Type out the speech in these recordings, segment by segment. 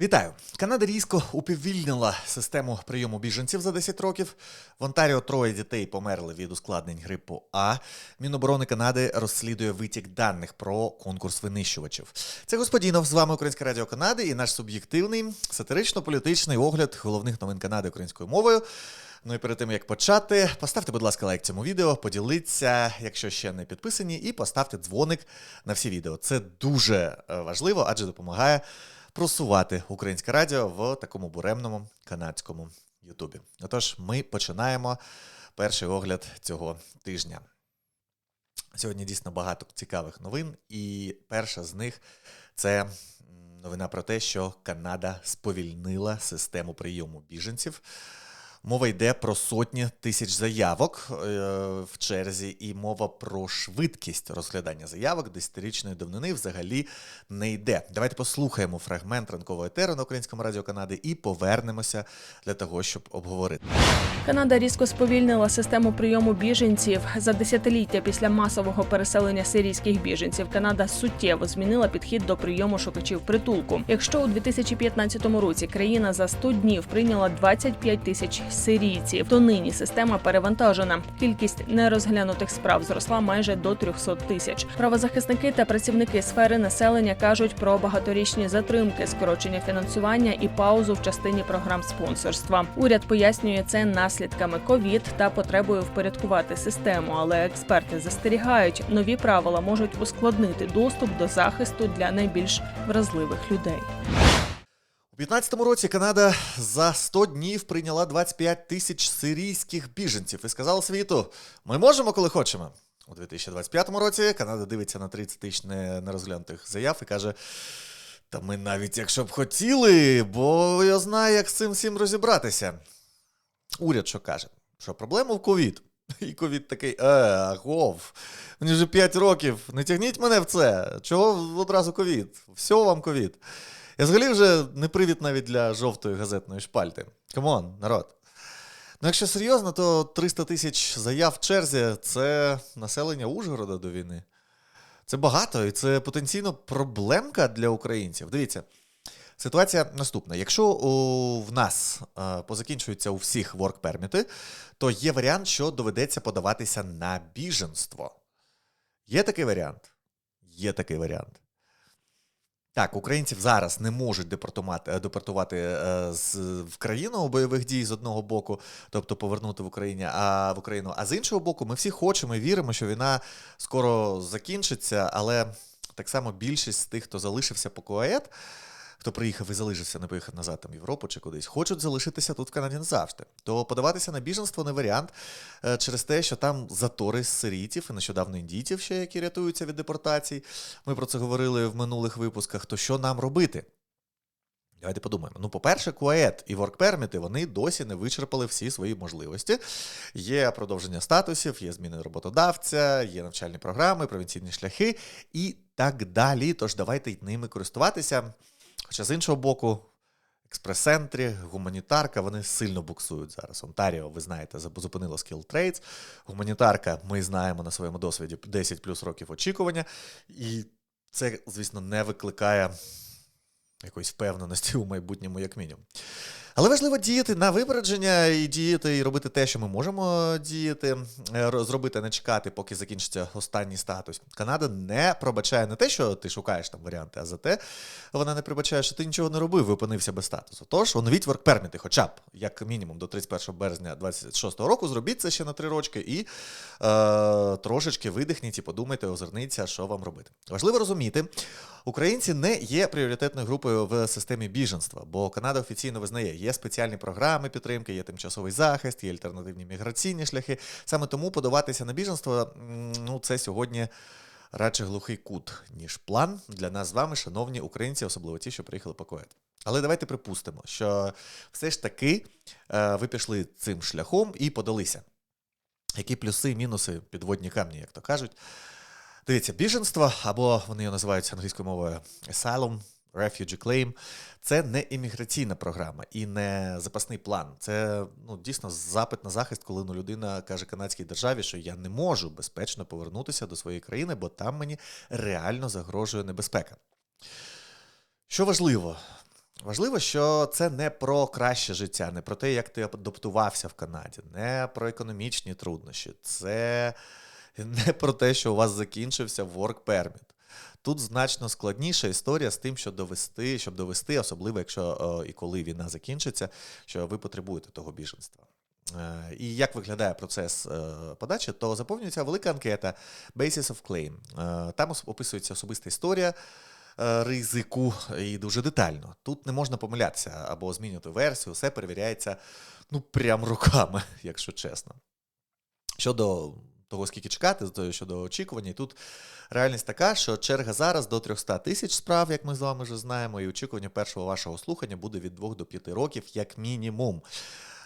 Вітаю! Канада різко уповільнила систему прийому біженців за 10 років. В Онтаріо троє дітей померли від ускладнень грипу А. Міноборони Канади розслідує витік даних про конкурс винищувачів. Це господінов з вами Українське Радіо Канади і наш суб'єктивний сатирично-політичний огляд головних новин Канади українською мовою. Ну і перед тим як почати, поставте, будь ласка, лайк цьому відео, поділіться, якщо ще не підписані, і поставте дзвоник на всі відео. Це дуже е, важливо, адже допомагає просувати українське радіо в такому буремному канадському Ютубі. Отож, ми починаємо перший огляд цього тижня. Сьогодні дійсно багато цікавих новин, і перша з них це новина про те, що Канада сповільнила систему прийому біженців. Мова йде про сотні тисяч заявок е, в черзі, і мова про швидкість розглядання заявок десятирічної давнини взагалі не йде. Давайте послухаємо фрагмент ранкового етеру на українському радіо Канади і повернемося для того, щоб обговорити. Канада різко сповільнила систему прийому біженців за десятиліття після масового переселення сирійських біженців. Канада суттєво змінила підхід до прийому шукачів притулку. Якщо у 2015 році країна за 100 днів прийняла 25 тисяч сирійців, то нині система перевантажена. Кількість нерозглянутих справ зросла майже до 300 тисяч. Правозахисники та працівники сфери населення кажуть про багаторічні затримки, скорочення фінансування і паузу в частині програм спонсорства. Уряд пояснює це наслідками ковід та потребою впорядкувати систему. Але експерти застерігають, нові правила можуть ускладнити доступ до захисту для найбільш вразливих людей. У 2015 році Канада за 100 днів прийняла 25 тисяч сирійських біженців і сказала світу: ми можемо, коли хочемо. У 2025 році Канада дивиться на 30 тисяч нерозглянутих заяв і каже: Та ми навіть якщо б хотіли, бо я знаю, як з цим всім розібратися. Уряд що каже? Що проблема в ковід. І ковід такий, е, агов, мені вже 5 років, не тягніть мене в це. Чого одразу ковід? Все вам ковід. Я взагалі вже не привід навіть для жовтої газетної шпальти. Камон, народ. Ну, якщо серйозно, то 300 тисяч заяв в черзі це населення Ужгорода до війни. Це багато, і це потенційно проблемка для українців. Дивіться, ситуація наступна. Якщо у, в нас е, позакінчуються у всіх ворк-перміти, то є варіант, що доведеться подаватися на біженство. Є такий варіант? Є такий варіант. Так, українців зараз не можуть депортувати, е, депортувати е, з, в країну бойових дій з одного боку, тобто повернути в Україні, а в Україну. А з іншого боку, ми всі хочемо і віримо, що війна скоро закінчиться, але так само більшість з тих, хто залишився по КОЕД, хто приїхав і залишився, не поїхав назад там в Європу чи кудись, хочуть залишитися тут в Канаді назавжди. То подаватися на біженство не варіант е, через те, що там затори з сирійців і нещодавно індійців, ще які рятуються від депортацій. Ми про це говорили в минулих випусках. То що нам робити? Давайте подумаємо. Ну, по-перше, КУАЕД і воркперміти вони досі не вичерпали всі свої можливості. Є продовження статусів, є зміни роботодавця, є навчальні програми, провінційні шляхи і так далі. Тож давайте ними користуватися. Хоча з іншого боку, експрес-центрі, гуманітарка, вони сильно буксують зараз. Онтаріо, ви знаєте, зупинило Skill Trades. Гуманітарка, ми знаємо на своєму досвіді 10 плюс років очікування. І це, звісно, не викликає якоїсь впевненості у майбутньому, як мінімум. Але важливо діяти на випередження і діяти, і робити те, що ми можемо діяти, е, зробити, не чекати, поки закінчиться останній статус. Канада не пробачає не те, що ти шукаєш там варіанти, а за те, вона не пробачає, що ти нічого не робив і опинився без статусу. Тож оновіть воркперміти, хоча б як мінімум до 31 березня 26 року. Зробіть це ще на три рочки і е, трошечки видихніть і подумайте, озирніться, що вам робити. Важливо розуміти, українці не є пріоритетною групою в системі біженства, бо Канада офіційно визнає, є спеціальні програми підтримки, є тимчасовий захист, є альтернативні міграційні шляхи. Саме тому подаватися на біженство ну, це сьогодні. Радше глухий кут, ніж план для нас з вами, шановні українці, особливо ті, що приїхали по. Але давайте припустимо, що все ж таки е, ви пішли цим шляхом і подалися. Які плюси, мінуси, підводні камні, як то кажуть. Дивіться, біженство, або вони його називають англійською мовою asylum, refugee claim, це не імміграційна програма і не запасний план. Це ну, дійсно запит на захист, коли ну, людина каже канадській державі, що я не можу безпечно повернутися до своєї країни, бо там мені реально загрожує небезпека. Що важливо, Важливо, що це не про краще життя, не про те, як ти адаптувався в Канаді, не про економічні труднощі. Це не про те, що у вас закінчився work permit. Тут значно складніша історія з тим, що довести, щоб довести, особливо якщо і коли війна закінчиться, що ви потребуєте того біженства. Е, І як виглядає процес е, подачі, то заповнюється велика анкета Basis of Claim. Е, Там описується особиста історія ризику і дуже детально. Тут не можна помилятися або змінювати версію, все перевіряється ну прям руками, якщо чесно. Щодо того, скільки чекати, щодо очікування, і тут реальність така, що черга зараз до 300 тисяч справ, як ми з вами вже знаємо, і очікування першого вашого слухання буде від 2 до 5 років, як мінімум.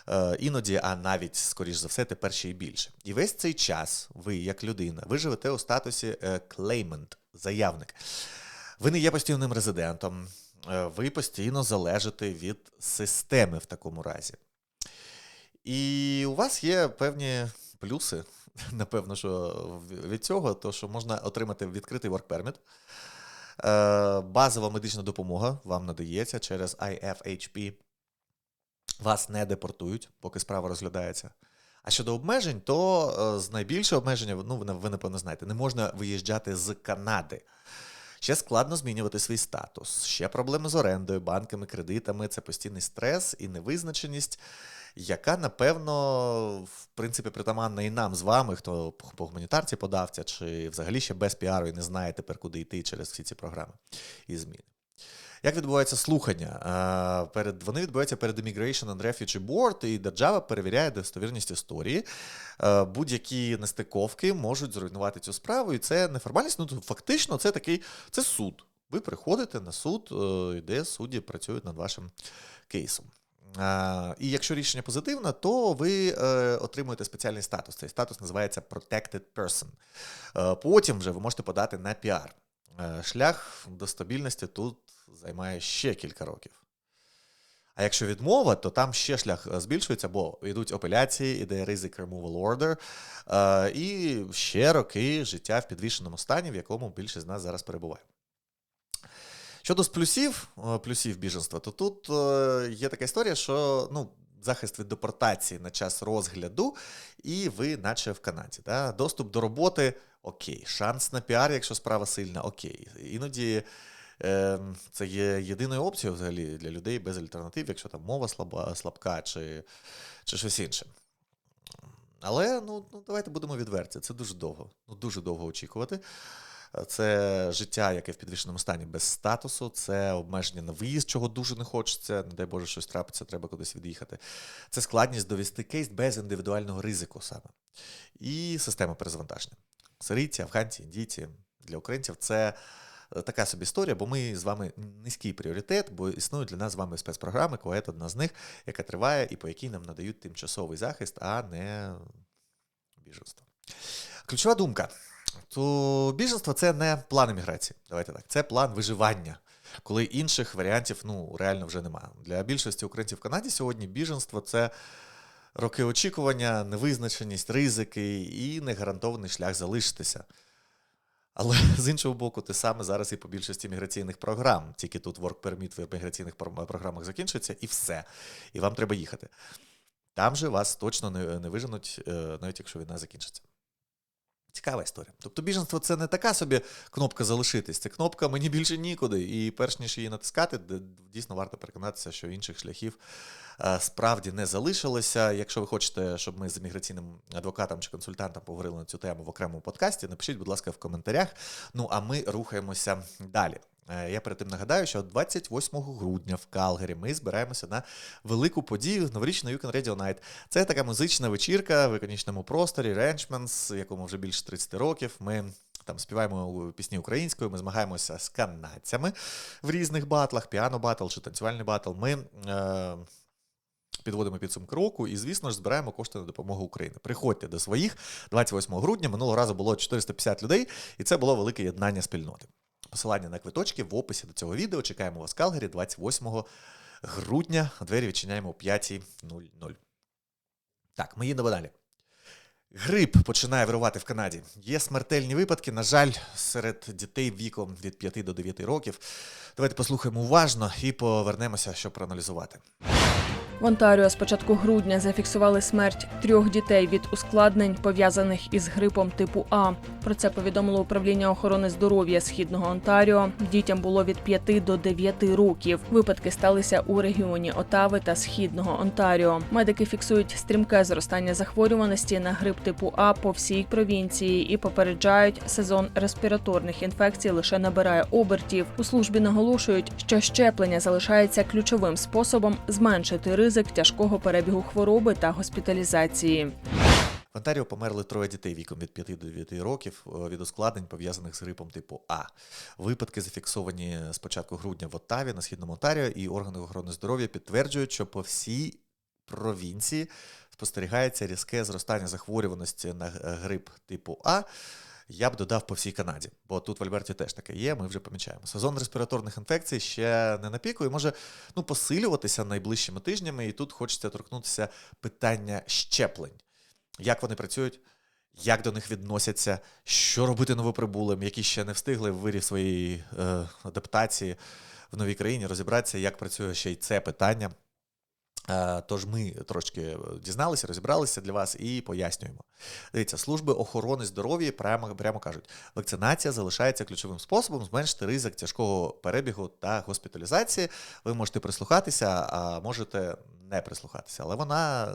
Е, Іноді, а навіть, скоріш за все, тепер ще й більше. І весь цей час ви, як людина, ви живете у статусі claimant, заявник. Ви не є постійним резидентом, е, ви постійно залежите від системи в такому разі. І у вас є певні плюси, напевно, що від цього, то що можна отримати відкритий work permit. Е, Базова медична допомога вам надається через IFHP. Вас не депортують, поки справа розглядається. А щодо обмежень, то е, з найбільше обмеження, ну, ви, ви напевно знаєте, не можна виїжджати з Канади. Ще складно змінювати свій статус. Ще проблеми з орендою, банками, кредитами це постійний стрес і невизначеність, яка, напевно, в принципі, притаманна і нам з вами, хто по гуманітарці подався, чи взагалі ще без піару і не знає тепер, куди йти через всі ці програми і зміни. Як відбуваються слухання? Перед, вони відбуваються перед Immigration and Refugee Board, і держава перевіряє достовірність історії. Е, Будь-які нестиковки можуть зруйнувати цю справу, і це неформальність. Ну, фактично, це такий це суд. Ви приходите на суд, е, де судді працюють над вашим кейсом. І якщо рішення позитивне, то ви е, отримуєте спеціальний статус. Цей статус називається Protected Person. Е, Потім вже ви можете подати на піар. Е, Шлях до стабільності тут займає ще кілька років. А якщо відмова, то там ще шлях збільшується, бо йдуть апеляції, іде ризик removal order, і ще роки життя в підвішеному стані, в якому більшість з нас зараз перебуває. Щодо з плюсів, е, плюсів біженства, то тут е, є така історія, що ну, захист від депортації на час розгляду, і ви, наче в Канаді. Да? Доступ до роботи окей. Шанс на піар, якщо справа сильна, окей. Іноді е, це є єдиною опцією взагалі для людей без альтернатив, якщо там мова слаба, слабка чи, чи щось інше. Але ну, ну, давайте будемо відверті. Це дуже довго. Ну, дуже довго очікувати. Це життя, яке в підвішеному стані без статусу, це обмеження на виїзд, чого дуже не хочеться. Не дай Боже, щось трапиться, треба кудись від'їхати. Це складність довести кейс без індивідуального ризику саме. І система перезавантаження. Сирійці, афганці, індійці для українців це е, така собі історія, бо ми з вами низький пріоритет, бо існують для нас з вами спецпрограми, Коет одна з них, яка триває і по якій нам надають тимчасовий захист, а не біженство. Ключова думка. То біженство це не план еміграції. Давайте так. Це план виживання, коли інших варіантів ну, реально вже немає. Для більшості українців в Канаді сьогодні біженство це роки очікування, невизначеність, ризики і негарантований шлях залишитися. Але з іншого боку, те саме зараз і по більшості міграційних програм. Тільки тут work permit в міграційних програмах закінчується, і все. І вам треба їхати. Там же вас точно не, виженуть, е, навіть якщо війна закінчиться. Цікава історія. Тобто біженство це не така собі кнопка залишитись, це кнопка мені більше нікуди. І перш ніж її натискати, дійсно варто переконатися, що інших шляхів е, справді не залишилося. Якщо ви хочете, щоб ми з імміграційним адвокатом чи консультантом поговорили на цю тему в окремому подкасті, напишіть, будь ласка, в коментарях. Ну а ми рухаємося далі. Е, Я перед тим нагадаю, що 28 грудня в Калгарі ми збираємося на велику подію новорічну Weekend Radio Night. Це така музична вечірка в іконічному просторі, Ranchmans, якому вже більше 30 років. Ми там співаємо пісні українською, ми змагаємося з канадцями в різних батлах, піано батл чи танцювальний батл. Ми е, підводимо підсумки року і, звісно ж, збираємо кошти на допомогу Україні. Приходьте до своїх 28 грудня. Минулого разу було 450 людей, і це було велике єднання спільноти. Посилання на квиточки в описі до цього відео. Чекаємо вас в Калгарі 28 грудня. Двері відчиняємо о 5.00. Так, ми їдемо далі. Грип починає вирувати в Канаді. Є смертельні випадки, на жаль, серед дітей віком від 5 до 9 років. Давайте послухаємо уважно і повернемося, щоб проаналізувати. В Онтаріо з початку грудня зафіксували смерть трьох дітей від ускладнень, пов'язаних із грипом типу А. Про це повідомило управління охорони здоров'я східного Онтаріо. Дітям було від 5 до 9 років. Випадки сталися у регіоні Отави та східного Онтаріо. Медики фіксують стрімке зростання захворюваності на грип типу А по всій провінції і попереджають, сезон респіраторних інфекцій лише набирає обертів. У службі наголошують, що щеплення залишається ключовим способом зменшити ризик тяжкого перебігу хвороби та госпіталізації. В Онтаріо померли троє дітей віком від 5 до 9 років е, від ускладнень, пов'язаних з грипом типу А. Випадки зафіксовані з початку грудня в Оттаві на східному Онтаріо, і органи охорони здоров'я підтверджують, що по всій провінції спостерігається різке зростання захворюваності на грип типу А. Я б додав по всій Канаді, бо тут в Альберті теж таке є, ми вже помічаємо. Сезон респіраторних інфекцій ще не на піку і може ну, посилюватися найближчими тижнями, і тут хочеться торкнутися питання щеплень як вони працюють, як до них відносяться, що робити новоприбулим, які ще не встигли в вирі своєї е, адаптації в новій країні, розібратися, як працює ще й це питання. Е, Тож ми трошки дізналися, розібралися для вас і пояснюємо. Дивіться, служби охорони здоров'я прямо, прямо кажуть, вакцинація залишається ключовим способом зменшити ризик тяжкого перебігу та госпіталізації. Ви можете прислухатися, а можете не прислухатися. Але вона е,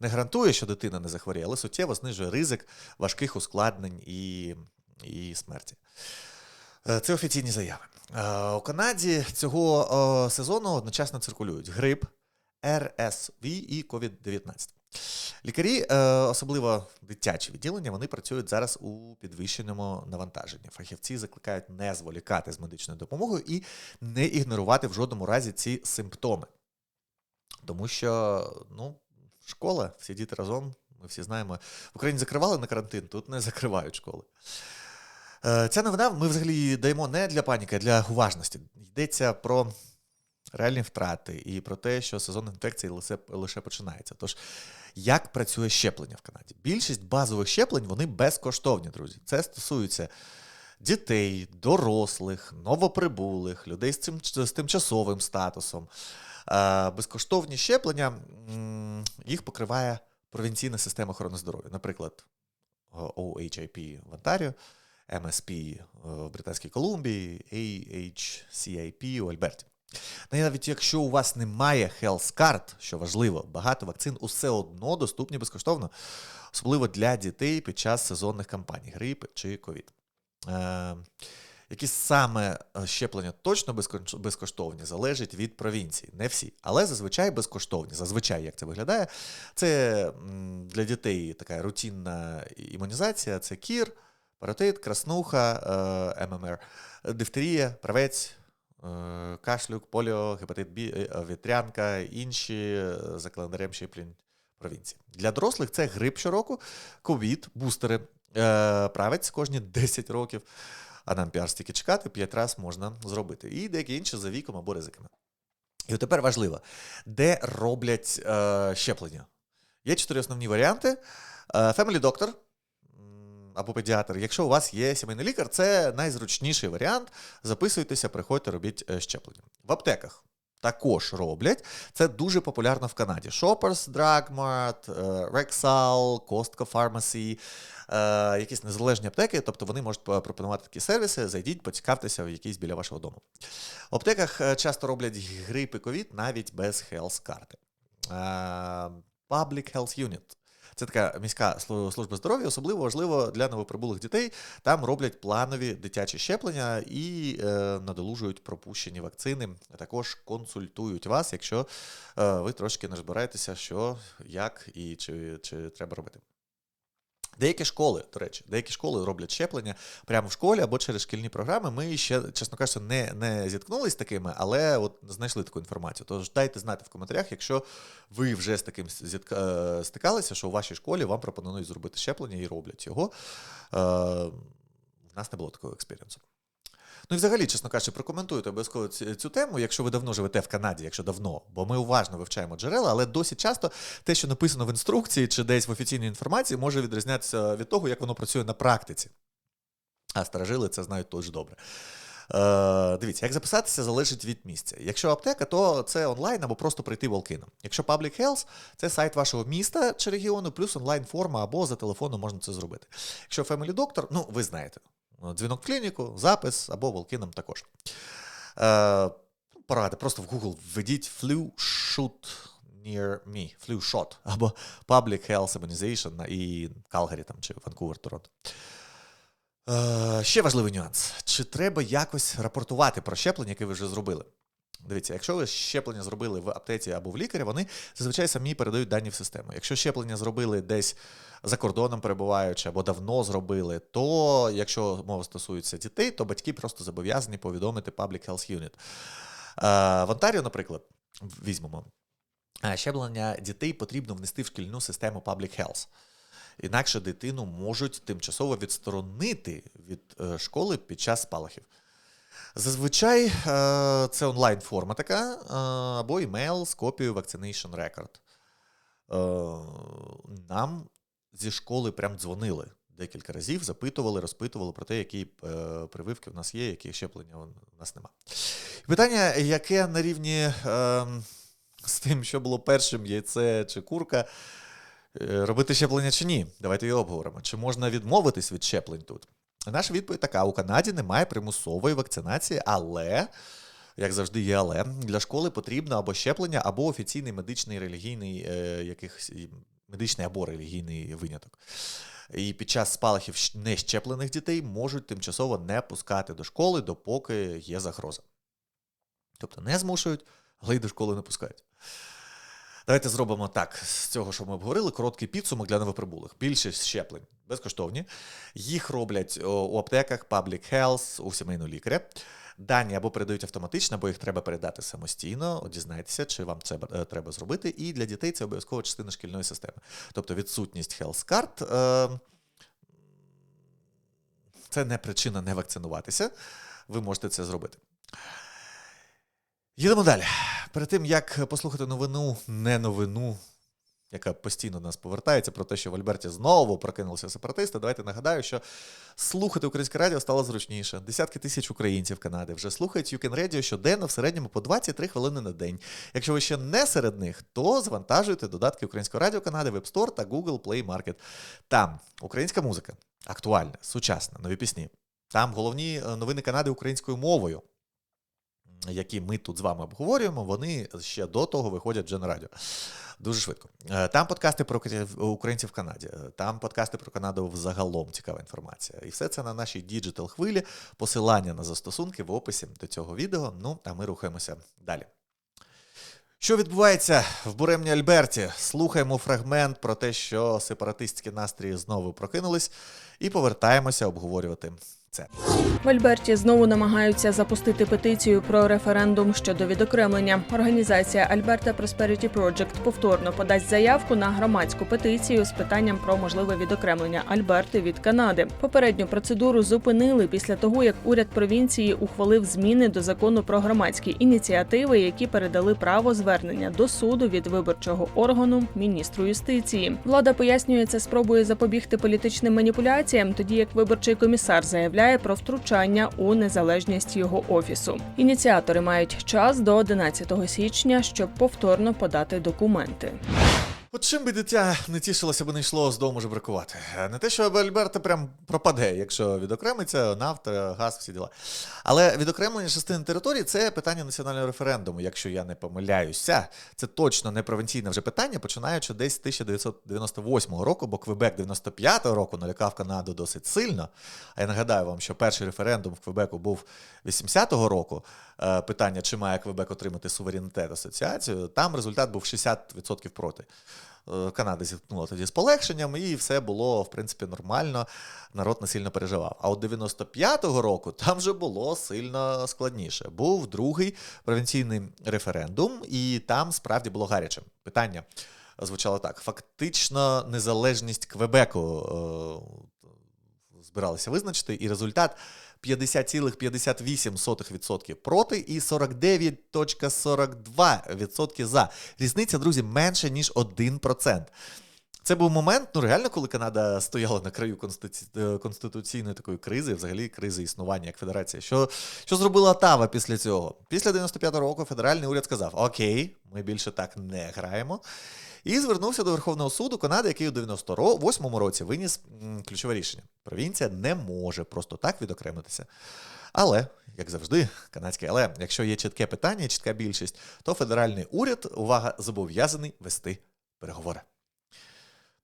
не гарантує, що дитина не захворіє, але суттєво знижує ризик важких ускладнень і, і смерті. Е, Це офіційні заяви. У Канаді цього сезону одночасно циркулюють грип, РСВ і COVID-19. Лікарі, е, особливо дитячі відділення, вони працюють зараз у підвищеному навантаженні. Фахівці закликають не зволікати з медичною допомогою і не ігнорувати в жодному разі ці симптоми. Тому що, ну, школа, всі діти разом, ми всі знаємо. В Україні закривали на карантин, тут не закривають школи. Е, Ця новина ми взагалі даємо не для паніки, а для уважності. Йдеться про реальні втрати і про те, що сезон інфекцій лише, лише починається. Тож, як працює щеплення в Канаді? Більшість базових щеплень вони безкоштовні, друзі. Це стосується дітей, дорослих, новоприбулих, людей з, цим, з тимчасовим статусом. Е, Безкоштовні щеплення їх покриває провінційна система охорони здоров'я. Наприклад, е, OHIP в Онтаріо, MSP в Британській Колумбії, AHCIP у Альберті. Навіть якщо у вас немає Health Card, що важливо, багато вакцин усе одно доступні безкоштовно, особливо для дітей під час сезонних кампаній грип чи ковід. Е, які саме е, щеплення точно безкоштовні, залежить від провінції. Не всі, але зазвичай безкоштовні. Зазвичай, як це виглядає, це для дітей така рутинна імунізація: це кір, паротит, краснуха, е, ММР, дифтерія, правець. Е, Кашлюк, поліо, гепатит Б, е, вітрянка, інші е, за календарем щеплень провінції. Для дорослих це грип щороку, ковід, бустери, е, правець кожні 10 років, а нам піар стільки чекати, 5 разів можна зробити. І деякі інші за віком або ризиками. І от тепер важливо, де роблять е, щеплення? Є чотири основні варіанти: Е, Family Doctor або педіатр. Якщо у вас є сімейний лікар, це найзручніший варіант. Записуйтеся, приходьте, робіть е, щеплення. В аптеках також роблять. Це дуже популярно в Канаді. Shoppers Drug Mart, е, Rexall, Costco Pharmacy, е, якісь незалежні аптеки, тобто вони можуть пропонувати такі сервіси. Зайдіть, поцікавтеся в якійсь біля вашого дому. В аптеках часто роблять грип і ковід навіть без health карти. Е, Public Health Unit. Це така міська служба здоров'я, особливо важливо для новоприбулих дітей. Там роблять планові дитячі щеплення і е, надолужують пропущені вакцини. Також консультують вас, якщо е, ви трошки не розбираєтеся, що, як і чи, чи треба робити. Деякі школи, до речі, деякі школи роблять щеплення прямо в школі або через шкільні програми. Ми ще, чесно кажучи, не, не зіткнулися з такими, але от знайшли таку інформацію. Тож дайте знати в коментарях, якщо ви вже з таким зітка, е, стикалися, що у вашій школі вам пропонують зробити щеплення і роблять його. Е, в нас не було такого експеріенсу. Ну і взагалі, чесно кажучи, прокоментуйте обов'язково цю, тему, якщо ви давно живете в Канаді, якщо давно, бо ми уважно вивчаємо джерела, але досить часто те, що написано в інструкції чи десь в офіційній інформації, може відрізнятися від того, як воно працює на практиці. А старожили це знають дуже добре. Е, дивіться, як записатися залежить від місця. Якщо аптека, то це онлайн або просто прийти волкином. Якщо Public Health, це сайт вашого міста чи регіону, плюс онлайн-форма або за телефоном можна це зробити. Якщо Family Doctor, ну ви знаєте, дзвінок в клініку, запис або волкином також. Е, поради, просто в Google введіть flu shoot near me, flu shot або Public Health Immunization і Калгарі там, чи Ванкувер, Торонто. Е, ще важливий нюанс: чи треба якось рапортувати про щеплення, яке ви вже зробили? Дивіться, якщо ви щеплення зробили в аптеці або в лікарі, вони зазвичай самі передають дані в систему. Якщо щеплення зробили десь за кордоном перебуваючи або давно зробили, то якщо мова стосується дітей, то батьки просто зобов'язані повідомити Public Health Unit. Е, В Онтаріо, наприклад, візьмемо, е, щеплення дітей потрібно внести в шкільну систему Public Health. Інакше дитину можуть тимчасово відсторонити від е, школи під час спалахів. Зазвичай е, це онлайн-форма така, е, або імейл з копією Vaccination Record. Е, Нам зі школи прям дзвонили декілька разів, запитували, розпитували про те, які прививки в нас є, які щеплення у нас нема. Питання, яке на рівні з тим, що було першим, яйце чи курка. Робити щеплення чи ні? Давайте його обговоримо. Чи можна відмовитись від щеплень тут? Наша відповідь така: у Канаді немає примусової вакцинації, але, як завжди, є але для школи потрібно або щеплення, або офіційний медичний релігійний е, якихось медичний або релігійний виняток. І під час спалахів нещеплених дітей можуть тимчасово не пускати до школи, допоки є загроза. Тобто не змушують, але й до школи не пускають. Давайте зробимо так: з цього, що ми обговорили, короткий підсумок для новоприбулих. Більшість щеплень безкоштовні. Їх роблять у аптеках, Public Health, у сімейного лікаря. Дані або передають автоматично, або їх треба передати самостійно. Дізнайтеся, чи вам це е, треба зробити. І для дітей це обов'язкова частина шкільної системи. Тобто відсутність Health Card е, це не причина не вакцинуватися. Ви можете це зробити. Їдемо далі. Перед тим, як послухати новину, не новину, яка постійно нас повертається про те, що в Альберті знову прокинулися сепаратисти, давайте нагадаю, що слухати українське радіо стало зручніше. Десятки тисяч українців Канади вже слухають Юкен Radio щоденно в середньому по 23 хвилини на день. Якщо ви ще не серед них, то завантажуйте додатки Українського радіо Канади App Store та Google Play Market. Там українська музика, актуальна, сучасна, нові пісні. Там головні е, новини Канади українською мовою які ми тут з вами обговорюємо, вони ще до того виходять вже на радіо. Дуже швидко. Е, Там подкасти про українців в Канаді, е, там подкасти про Канаду взагалом цікава інформація. І все це на нашій діджитал хвилі. Посилання на застосунки в описі до цього відео. Ну, а ми рухаємося далі. Що відбувається в буремні Альберті? Слухаємо фрагмент про те, що сепаратистські настрої знову прокинулись, і повертаємося обговорювати це. В Альберті знову намагаються запустити петицію про референдум щодо відокремлення. Організація Alberta Prosperity Project повторно подасть заявку на громадську петицію з питанням про можливе відокремлення Альберти від Канади. Попередню процедуру зупинили після того, як уряд провінції ухвалив зміни до закону про громадські ініціативи, які передали право звернення до суду від виборчого органу міністру юстиції. Влада пояснює це спробує запобігти політичним маніпуляціям, тоді як виборчий комісар заявляє про втручання у незалежність його офісу. Ініціатори мають час до 11 січня, щоб повторно подати документи. От чим би дитя не тішилося, бо не йшло з дому жебракувати. Не те, що Альберта прям пропаде, якщо відокремиться нафта, газ, всі діла. Але відокремлення частини території це питання національного референдуму. Якщо я не помиляюся, це точно не провінційне вже питання, починаючи десь з 1998 року, бо Квебек 95-го року налякав Канаду досить сильно. А я нагадаю вам, що перший референдум в Квебеку був 80-го року. Е, Питання, чи має Квебек отримати суверенітет асоціацію, там результат був 60% проти. Е, Канада зіткнула тоді з полегшенням, і все було, в принципі, нормально. Народ не сильно переживав. А от 95-го року там вже було сильно складніше. Був другий провінційний референдум, і там справді було гаряче. Питання звучало так: фактично, незалежність Квебеку е, збиралися визначити, і результат 50,58% проти і 49,42% за. Різниця, друзі, менше ніж 1%. Це був момент, ну реально, коли Канада стояла на краю конституці- е, конституційної такої кризи, взагалі кризи існування як федерація. Що, що зробила Отава після цього? Після 95-го року федеральний уряд сказав: Окей, ми більше так не граємо. І звернувся до Верховного суду Канади, який у 98-му році виніс ключове рішення: провінція не може просто так відокремитися. Але, як завжди, канадське, але якщо є чітке питання, чітка більшість, то федеральний уряд, увага, зобов'язаний вести переговори.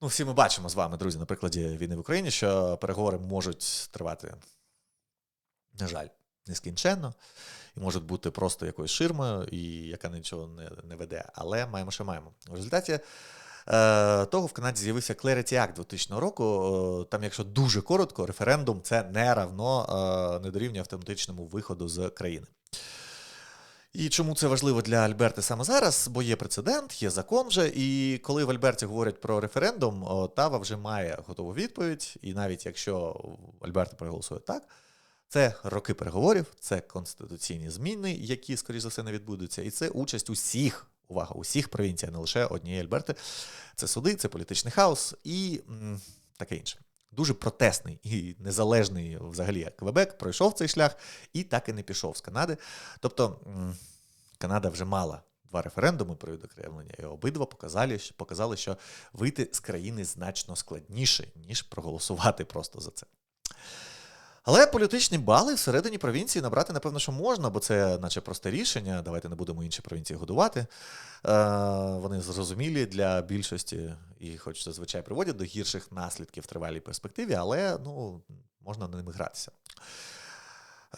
Ну, всі ми бачимо з вами, друзі, на прикладі війни в Україні, що переговори можуть тривати, на жаль, нескінченно, і можуть бути просто якоюсь ширмою, і яка нічого не, не веде. Але маємо, що маємо. В результаті е, того в Канаді з'явився Clarity Act 2000 року. Е, Там, якщо дуже коротко, референдум це не равно е, не дорівнює автоматичному виходу з країни. І чому це важливо для Альберти саме зараз? Бо є прецедент, є закон вже, і коли в Альберті говорять про референдум, Тава вже має готову відповідь. І навіть якщо Альберта проголосує так, це роки переговорів, це конституційні зміни, які, скоріш за все, не відбудуться, і це участь усіх, увага, усіх провінцій, а не лише однієї Альберти. Це суди, це політичний хаос і м, таке інше. Дуже протестний і незалежний взагалі Квебек пройшов цей шлях і так і не пішов з Канади. Тобто м, Канада вже мала два референдуми про відокремлення, і обидва показали, що- показали, що вийти з країни значно складніше, ніж проголосувати просто за це. Але політичні бали всередині провінції набрати, напевно, що можна, бо це, наче просте рішення. Давайте не будемо інші провінції годувати. Е, вони зрозумілі для більшості і, хоч зазвичай приводять до гірших наслідків в тривалій перспективі, але ну, можна на ними гратися.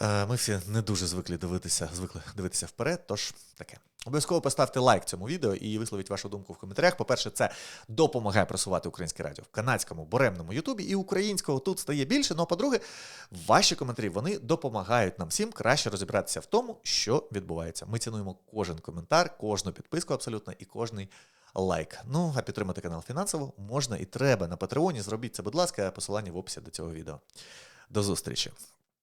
Е, Ми всі не дуже звикли дивитися, звикли дивитися вперед, тож таке. Обов'язково поставте лайк цьому відео і висловіть вашу думку в коментарях. По-перше, це допомагає просувати українське радіо в канадському буремному Ютубі і українського тут стає більше. Ну а по-друге, ваші коментарі вони допомагають нам всім краще розібратися в тому, що відбувається. Ми цінуємо кожен коментар, кожну підписку абсолютно і кожний лайк. Ну а підтримати канал фінансово можна і треба на Патреоні. Зробіть це, будь ласка, посилання в описі до цього відео. До зустрічі!